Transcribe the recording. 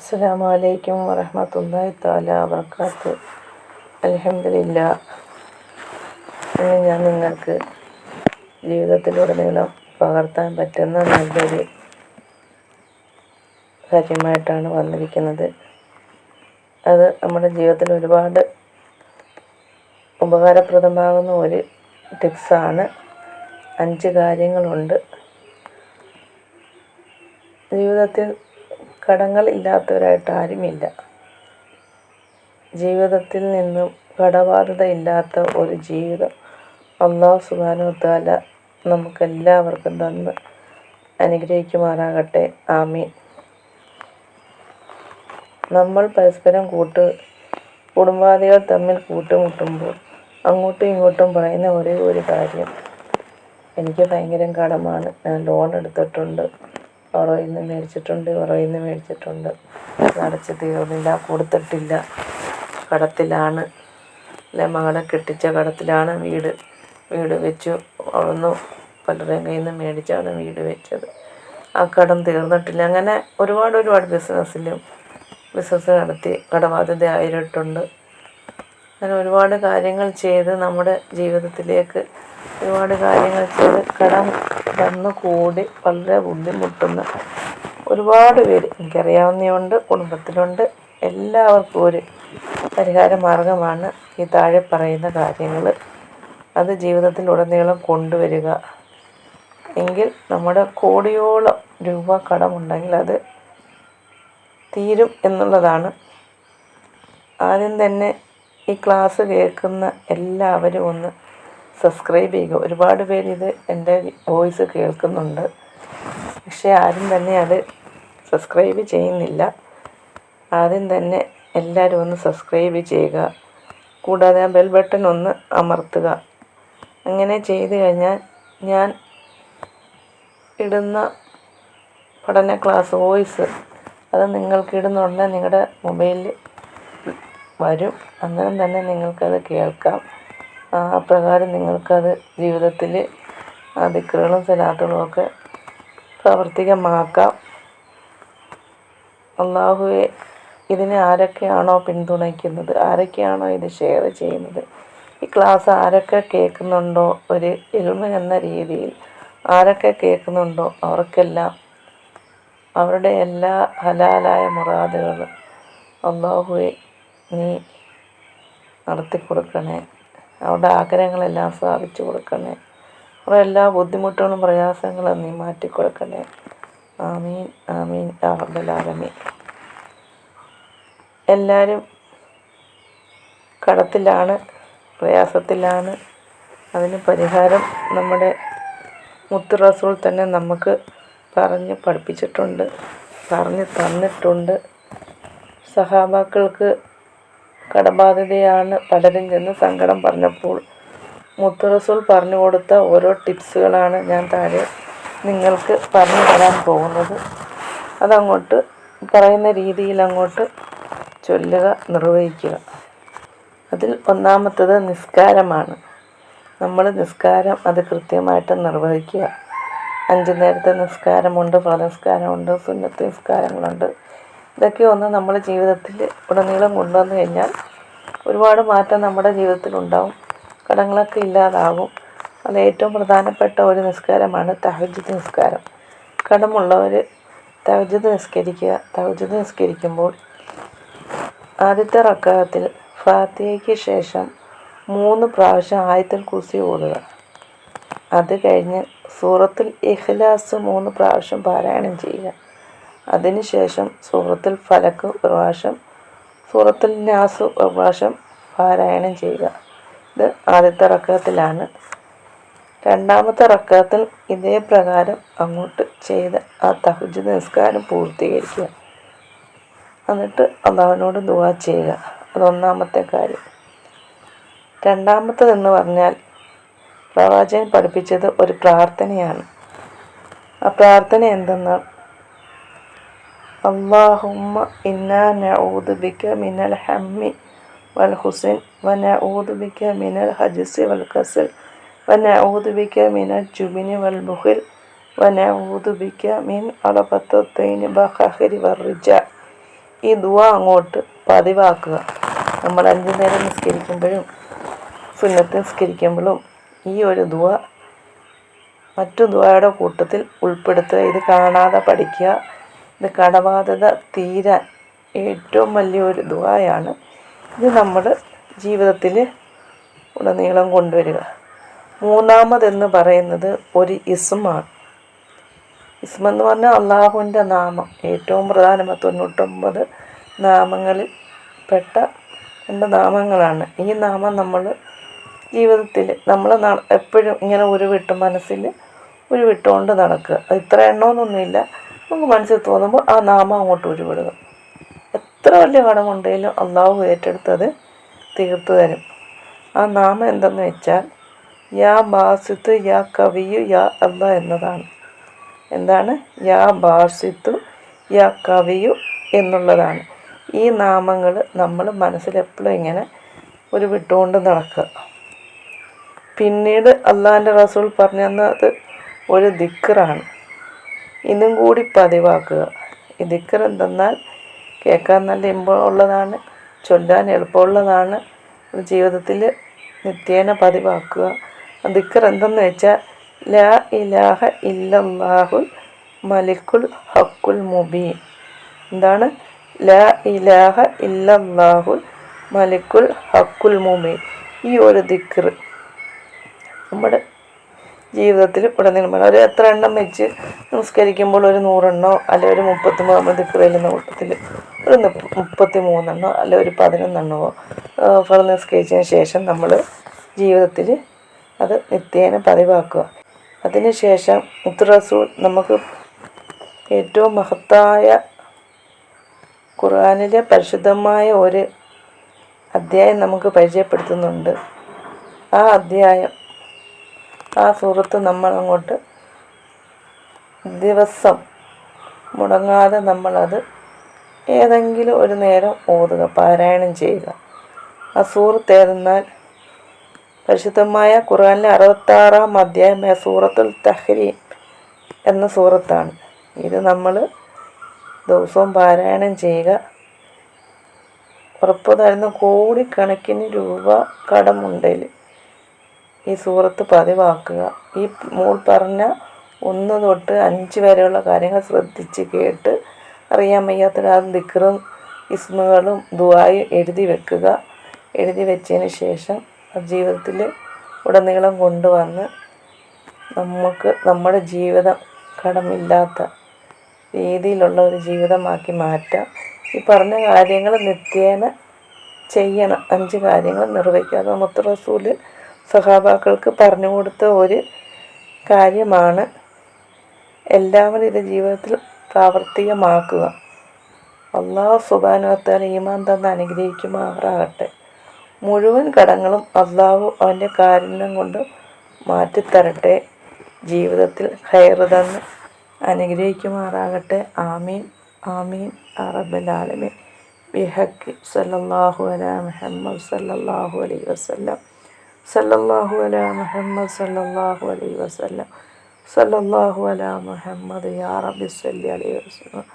അസ്സാം വലൈക്കും വറഹമത്തല്ലാഹി താല വർക്കാത്ത് അലഹമില്ല ഞാൻ നിങ്ങൾക്ക് ജീവിതത്തിലുടനീളം പകർത്താൻ പറ്റുന്ന നല്ലൊരു കാര്യമായിട്ടാണ് വന്നിരിക്കുന്നത്. അത് നമ്മുടെ ജീവിതത്തിൽ ഒരുപാട് ഉപകാരപ്രദമാകുന്ന ഒരു ടിപ്സാണ്. അഞ്ച് കാര്യങ്ങളുണ്ട്. ജീവിതത്തിൽ കടങ്ങൾ ഇല്ലാത്തവരായിട്ട് ആരുമില്ല. ജീവിതത്തിൽ നിന്നും കടബാധ്യത ഇല്ലാത്ത ഒരു ജീവിതം അള്ളാഹു സുബാനുത്താല നമുക്കെല്ലാവർക്കും തന്ന് അനുഗ്രഹിക്കുമാറാകട്ടെ. ആമീൻ. നമ്മൾ പരസ്പരം കൂട്ട് കുടുംബാദികൾ തമ്മിൽ കൂട്ടുമുട്ടുമ്പോൾ അങ്ങോട്ടും ഇങ്ങോട്ടും പറയുന്ന ഒരേ ഒരു കാര്യം. എനിക്ക് ഭയങ്കര കടമാണ്. ഞാൻ ലോൺ എടുത്തിട്ടുണ്ട്. ഉറയിൽ നിന്ന് മേടിച്ചിട്ടുണ്ട് ഉറയിൽ നിന്ന് മേടിച്ചിട്ടുണ്ട്. അടച്ച് തീർന്നില്ല കൊടുത്തിട്ടില്ല. കടത്തിലാണ്. അല്ലെ മകളെ കെട്ടിച്ച കടത്തിലാണ് വീട്. വീട് വെച്ചു അവിടുന്ന് പലരുടെയും കയ്യിൽ നിന്ന് മേടിച്ചാണ് വീട് വെച്ചത്. ആ കടം തീർന്നിട്ടില്ല. അങ്ങനെ ഒരുപാട് ഒരുപാട് ബിസിനസ്സിലും ബിസിനസ് നടത്തി. കടബാധ്യത ആയിട്ടുണ്ട്. അങ്ങനെ ഒരുപാട് കാര്യങ്ങൾ ചെയ്ത് നമ്മുടെ ജീവിതത്തിലേക്ക് ഒരുപാട് കാര്യങ്ങൾ ചെയ്ത് കടം വന്നു കൂടി വളരെ ബുദ്ധിമുട്ടുന്ന ഒരുപാട് പേര് എനിക്കറിയാവുന്നതുണ്ട് കുടുംബത്തിലുണ്ട്. എല്ലാവർക്കും ഒരു പരിഹാര മാർഗമാണ് ഈ താഴെ പറയുന്ന കാര്യങ്ങൾ. അത് ജീവിതത്തിൽ ജീവിതത്തിലുടനീളം കൊണ്ടുവരിക. എങ്കിൽ നമ്മുടെ കോടിയോളം രൂപ കടമുണ്ടെങ്കിൽ അത് തീരും എന്നുള്ളതാണ്. ആദ്യം തന്നെ ഈ ക്ലാസ് കേൾക്കുന്ന എല്ലാവരും ഒന്ന് സബ്സ്ക്രൈബ് ചെയ്യുക. ഒരുപാട് പേര് ഇത് എന്റെ വോയിസ് കേൾക്കുന്നുണ്ട്. പക്ഷേ ആരും തന്നെ അത് സബ്സ്ക്രൈബ് ചെയ്യുന്നില്ല. ആദ്യം തന്നെ എല്ലാവരും ഒന്ന് സബ്സ്ക്രൈബ് ചെയ്യുക. കൂടാതെ ആ ബെൽ ബട്ടൺ ഒന്ന് അമർത്തുക. അങ്ങനെ ചെയ്തു കഴിഞ്ഞാൽ ഞാൻ ഇടുന്ന പഠന ക്ലാസ് വോയിസ് അത് നിങ്ങൾക്ക് ഇടുന്ന ഉടനെ നിങ്ങളുടെ മൊബൈലിൽ വരും. അന്നേരം തന്നെ നിങ്ങൾക്കത് കേൾക്കാം. അപ്രകാരം നിങ്ങൾക്കത് ജീവിതത്തിൽ ദിക്റുകളും സലാത്തുകളും ഒക്കെ പ്രാവർത്തികമാക്കാം. അള്ളാഹുവെ ഇതിനെ ആരൊക്കെയാണോ പിന്തുണയ്ക്കുന്നത്? ആരൊക്കെയാണോ ഇത് ഷെയർ ചെയ്യുന്നത്? ഈ ക്ലാസ് ആരൊക്കെ കേൾക്കുന്നുണ്ടോ? ഒരു എളിമ എന്ന രീതിയിൽ ആരൊക്കെ കേൾക്കുന്നുണ്ടോ? അവർക്കെല്ലാം അവരുടെ എല്ലാ ഹലാലായ മുറാദുകളും അള്ളാഹുവെ നീ നടത്തി കൊടുക്കണേ. അവരുടെ ആഗ്രഹങ്ങളെല്ലാം സാധിച്ചു കൊടുക്കണേ. അവരുടെ എല്ലാ ബുദ്ധിമുട്ടുകളും പ്രയാസങ്ങളും നീ മാറ്റി കൊടുക്കണേ. ആമീൻ ആമീൻ ആറബലാലമീൻ എല്ലാവരും കടത്തിലാണ് പ്രയാസത്തിലാണ്. അതിന് പരിഹാരം നമ്മുടെ മുത്തു റസൂൾ തന്നെ നമുക്ക് പറഞ്ഞ് പഠിപ്പിച്ചിട്ടുണ്ട് പറഞ്ഞ് തന്നിട്ടുണ്ട്. സഹാബാക്കൾക്ക് കടബാധ്യതയാണ് പലരും ചെന്ന് സങ്കടം പറഞ്ഞപ്പോൾ. മുത്തറസൂൾ പറഞ്ഞു കൊടുത്ത ഓരോ ടിപ്സുകളാണ് ഞാൻ താഴെ നിങ്ങൾക്ക് പറഞ്ഞു തരാൻ പോകുന്നത്. അതങ്ങോട്ട് പറയുന്ന രീതിയിൽ അങ്ങോട്ട് ചൊല്ലുക നിർവഹിക്കുക. അതിൽ ഒന്നാമത്തത് നിസ്കാരമാണ്. നമ്മൾ നിസ്കാരം അത് കൃത്യമായിട്ട് നിർവഹിക്കുക. അഞ്ച് നേരത്തെ നിസ്കാരമുണ്ട് ഫലനിസ്കാരമുണ്ട് സുന്നത്ത് നിസ്കാരങ്ങളുണ്ട്. ഇതൊക്കെ ഒന്ന് നമ്മൾ ജീവിതത്തിൽ ഉടനീളം കൊണ്ടുവന്നു കഴിഞ്ഞാൽ ഒരുപാട് മാറ്റം നമ്മുടെ ജീവിതത്തിലുണ്ടാവും. കടങ്ങളൊക്കെ ഇല്ലാതാകും അത് ഏറ്റവും പ്രധാനപ്പെട്ട ഒരു നിസ്കാരമാണ് തഹജ്ജുദ് നിസ്കാരം. കടമുള്ളവർ തഹജ്ജുദ് നിസ്കരിക്കുക. തഹജ്ജുദ് നിസ്കരിക്കുമ്പോൾ ആദ്യത്തെ റക്കാത്തിൽ ഫാത്തിയയ്ക്ക് ശേഷം മൂന്ന് പ്രാവശ്യം ആയത്തിൽ കുസി ഓടുക അത് കഴിഞ്ഞ് സൂറത്തിൽ ഇഖ്ലാസ് മൂന്ന് പ്രാവശ്യം പാരായണം ചെയ്യുക. അതിനുശേഷം സൂറത്തുൽ ഫലക്ക് ഒരു പ്രാവശ്യം സൂറത്തുൽ നാസ് ഒരു പ്രാവശ്യം പാരായണം ചെയ്യുക. ഇത് ആദ്യത്തെ റക്കത്തിലാണ്. രണ്ടാമത്തെ റക്കത്തിൽ ഇതേ പ്രകാരം അങ്ങോട്ട് ചെയ്ത് ആ തഹജ് നിസ്കാരം പൂർത്തീകരിക്കുക. എന്നിട്ട് അള്ളാഹുവിനോട് ദുവാ ചെയ്യുക. അതൊന്നാമത്തെ കാര്യം. രണ്ടാമത്തതെന്ന് പറഞ്ഞാൽ പ്രവാചകൻ പഠിപ്പിച്ചത് ഒരു പ്രാർത്ഥനയാണ്. ആ പ്രാർത്ഥന എന്തെന്നാൽ اللهم إنا نعوذ بك من الهم والحزن ونعوذ بك من الهجس والكسل ونعوذ بك من الجبن والبخل ونعوذ بك من عربة الدين بخاخر والرجاء ഈ ദുവ അങ്ങോട്ട് പതിവാക്കുക നമ്മൾ അഞ്ചു നേരം നിസ്കരിക്കുമ്പോഴും സുന്നത്ത് നിസ്കരിക്കുമ്പോഴും ഈ ഒരു ദുവ മറ്റു ദുവയുടെ കൂട്ടത്തിൽ ഉൾപ്പെടുത്തുക ഇത് കാണാതെ പഠിക്കുക ഇത് കടബാധ്യത തീരാൻ ഏറ്റവും വലിയൊരു ദുവായാണ് ഇത് നമ്മൾ ജീവിതത്തിൽ ഉടനീളം കൊണ്ടുവരിക. മൂന്നാമതെന്ന് പറയുന്നത് ഒരു ഇസ്മാണ്. ഇസ്മെന്ന് പറഞ്ഞാൽ അള്ളാഹുവിന്റെ നാമം. ഏറ്റവും പ്രധാനമായ തൊണ്ണൂറ്റൊമ്പത് നാമങ്ങളിൽ പെട്ട രണ്ട് നാമങ്ങളാണ്. ഈ നാമം നമ്മൾ ജീവിതത്തിൽ നമ്മൾ എപ്പോഴും ഇങ്ങനെ ഉരുവിട്ട് മനസ്സിൽ ഉരുവിട്ടുകൊണ്ട് നടക്കുക. ഇത്ര എണ്ണമൊന്നുമില്ല. നമുക്ക് മനസ്സിൽ തോന്നുമ്പോൾ ആ നാമം അങ്ങോട്ട് ഉരുവിടുക. എത്ര വലിയ കടമുണ്ടെങ്കിലും അള്ളാഹു ഏറ്റെടുത്തത് തീർത്തു തരും. ആ നാമം എന്തെന്ന് വെച്ചാൽ യാ ബാസിത്ത് യാ കവിയു യാ അല്ല എന്നതാണ്. എന്താണ്? യാ ബാസിത്തു യാ കവിയു എന്നുള്ളതാണ്. ഈ നാമങ്ങൾ നമ്മൾ മനസ്സിലെപ്പോഴും ഇങ്ങനെ ഒരു വിട്ടുകൊണ്ട് നടക്കുക. പിന്നീട് അള്ളാഹിന്റെ റസൂൾ പറഞ്ഞു തന്നത് ഒരു ദിക്കറാണ് ഇതും കൂടി പതിവാക്കുക. ദിക്കർ എന്തെന്നാൽ കേൾക്കാൻ നല്ല ഇമ്പുള്ളതാണ് ചൊല്ലാൻ എളുപ്പമുള്ളതാണ്. ജീവിതത്തിൽ നിത്യേന പതിവാക്കുക. ദിക്കർ എന്തെന്ന് വെച്ചാൽ ലാ ഇലാഹ ഇല്ലാഹുൽ മലിക്കുൽ ഹക്കുൽ മുബീൻ. എന്താണ്? ലാ ഇലാഹ ഇല്ലാഹുൽ മലിക്കുൽ ഹക്കുൽ മുബീൻ. ഈ ഒരു ദിക്കർ നമ്മുടെ ജീവിതത്തിൽ ഉടനീളം ഒരു എത്ര എണ്ണം വെച്ച് നമസ്കരിക്കുമ്പോൾ ഒരു നൂറെണ്ണോ അല്ലെ ഒരു മുപ്പത്തി മൂന്ന് ദിക്കറിൽ കൂട്ടത്തിൽ ഒരു മുപ്പത്തി മൂന്നെണ്ണോ അല്ലെ ഒരു പതിനൊന്നെണ്ണമോ ഫലം നിസ്കരിച്ചതിന് ശേഷം നമ്മൾ ജീവിതത്തിൽ അത് നിത്യേന പതിവാക്കുക. അതിനുശേഷം മുത്തുറസൂൾ നമുക്ക് ഏറ്റവും മഹത്തായ ഖുർആാനിലെ പരിശുദ്ധമായ ഒരു അധ്യായം നമുക്ക് പരിചയപ്പെടുത്തുന്നുണ്ട്. ആ അധ്യായം ആ സുഹൃത്ത് നമ്മളങ്ങോട്ട് ദിവസം മുടങ്ങാതെ നമ്മളത് ഏതെങ്കിലും ഒരു നേരം ഓതുക പാരായണം ചെയ്യുക. ആ സൂറത്ത് ഏതെന്നാൽ? പരിശുദ്ധമായ ഖുർആാനിലെ അറുപത്താറാം അധ്യായമായ സൂറത്തുൽ തഹ്രീം എന്ന സൂറത്താണ്. ഇത് നമ്മൾ ദിവസവും പാരായണം ചെയ്യുക. ഉറപ്പ് തരുന്ന കോടിക്കണക്കിന് രൂപ കടമുണ്ടെങ്കിൽ ഈ സൂറത്ത് പതിവാക്കുക. ഈ മൂൾ പറഞ്ഞ ഒന്ന് തൊട്ട് അഞ്ച് വരെയുള്ള കാര്യങ്ങൾ ശ്രദ്ധിച്ച് കേട്ട് അറിയാൻ വയ്യാത്ത ദിക്കറും ഇസ്മുകളും ദുവായും എഴുതി വെക്കുക. എഴുതി വെച്ചതിന് ശേഷം ജീവിതത്തിൽ ഉടനീളം കൊണ്ടുവന്ന് നമുക്ക് നമ്മുടെ ജീവിതം കടമില്ലാത്ത രീതിയിലുള്ള ഒരു ജീവിതമാക്കി മാറ്റാം. ഈ പറഞ്ഞ കാര്യങ്ങൾ നിത്യേന ചെയ്യണം. അഞ്ച് കാര്യങ്ങൾ നിർവഹിക്കുക. അത് റസൂൽ സഹാബാക്കൾക്ക് പറഞ്ഞു കൊടുത്ത ഒരു കാര്യമാണ് എല്ലാവരും ഇത് ജീവിതത്തിൽ പ്രാവർത്തികമാക്കുക. അള്ളാഹു സുബാനുവത്താൽ ഈമാൻ തന്ന് അനുഗ്രഹിക്കുമാറാകട്ടെ. മുഴുവൻ കടങ്ങളും അള്ളാഹു അവന്റെ കാരുണ്യം കൊണ്ട് മാറ്റിത്തരട്ടെ. ജീവിതത്തിൽ ഹയർ തന്ന് അനുഗ്രഹിക്കുമാറാകട്ടെ. ആമീൻ. ആമീൻ. അറബലാലമീൻ ബിഹക്കി സല്ലാഹു അലാ മുഹമ്മദ് സല്ലാഹു അലൈ വസല്ലം. സല്ലല്ലാഹു അലാ മുഹമ്മദ് സല്ലല്ലാഹു അലൈഹി വസല്ലം. സല്ലല്ലാഹു അലാ മുഹമ്മദ് യാ റബ്ബി സല്ലി അലൈഹി വസല്ലം.